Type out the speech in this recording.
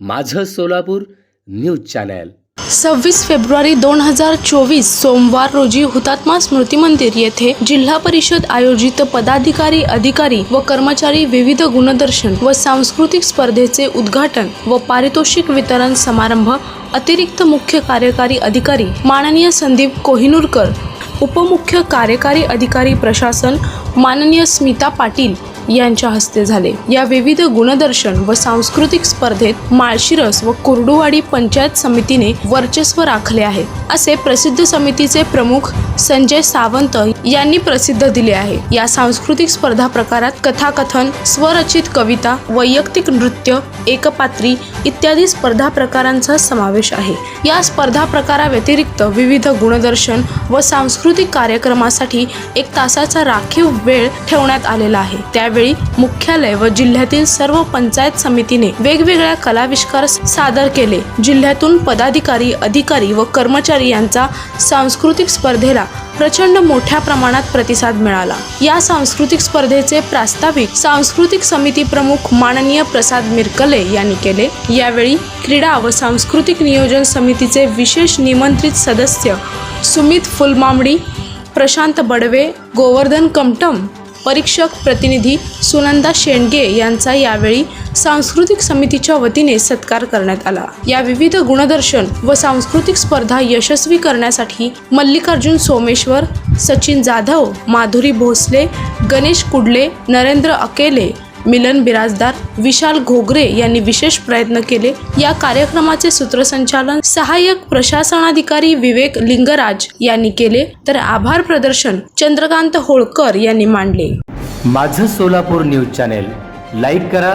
माझं Solapur news channel. सव्वीस फेब्रुवारी दोन हजार चोवीस सोमवार रोजी हुतात्मा स्मृती मंदिर येथे जिल्हा परिषद आयोजित पदाधिकारी अधिकारी व कर्मचारी विविध गुणदर्शन व सांस्कृतिक स्पर्धेचे उद्घाटन व पारितोषिक वितरण समारंभ अतिरिक्त मुख्य कार्यकारी अधिकारी माननीय संदीप कोहिनूरकर उपमुख्य कार्यकारी अधिकारी प्रशासन माननीय स्मिता पाटील यांच्या हस्ते झाले. या विविध गुणदर्शन व सांस्कृतिक स्पर्धेत माळशिरस व कुर्डुवाडी पंचायत समितीने वर्चस्व राखले आहे. असे प्रसिद्ध समितीचे प्रमुख संजय सावंत यांनी प्रसिद्ध दिले आहे. या सांस्कृतिक स्पर्धा प्रकारात कथाकथन स्वरचित कविता वैयक्तिक नृत्य एकपात्री इत्यादी स्पर्धा प्रकारांचा समावेश आहे. या स्पर्धा प्रकाराव्यतिरिक्त विविध गुणदर्शन व सांस्कृतिक कार्यक्रमासाठी एक तासाचा राखीव वेळ ठेवण्यात आलेला आहे. त्यावेळी मुख्यालय व जिल्ह्यातील सर्व पंचायत समितीने वेगवेगळ्या कलाविष्कार सादर केले. जिल्ह्यातून पदाधिकारी अधिकारी व कर्मचारी यांचा सांस्कृतिक स्पर्धेला प्रचंड मोठ्या प्रमाणात प्रमाणात प्रतिसाद मिळाला. या सांस्कृतिक स्पर्धेचे प्रास्ताविक सांस्कृतिक समिती प्रमुख माननीय प्रसाद मिरकले यांनी केले. यावेळी क्रीडा व सांस्कृतिक नियोजन समितीचे विशेष निमंत्रित सदस्य सुमित फुलमामडी प्रशांत बडवे गोवर्धन कमटम परीक्षक प्रतिनिधी सुनंदा शेंडगे यांचा यावेळी सांस्कृतिक समितीच्या वतीने सत्कार करण्यात आला. या विविध गुणदर्शन व सांस्कृतिक स्पर्धा यशस्वी करण्यासाठी मल्लिकार्जुन सोमेश्वर सचिन जाधव माधुरी भोसले गणेश कुडले नरेंद्र अकेले मिलन बिराजदार विशाल घोगरे यांनी विशेष प्रयत्न केले. या कार्यक्रमाचे सूत्रसंचालन सहाय्यक प्रशासनाधिकारी विवेक लिंगराज यांनी केले. तर आभार प्रदर्शन चंद्रकांत होळकर यांनी मांडले. माझं सोलापूर न्यूज चॅनेल लाईक करा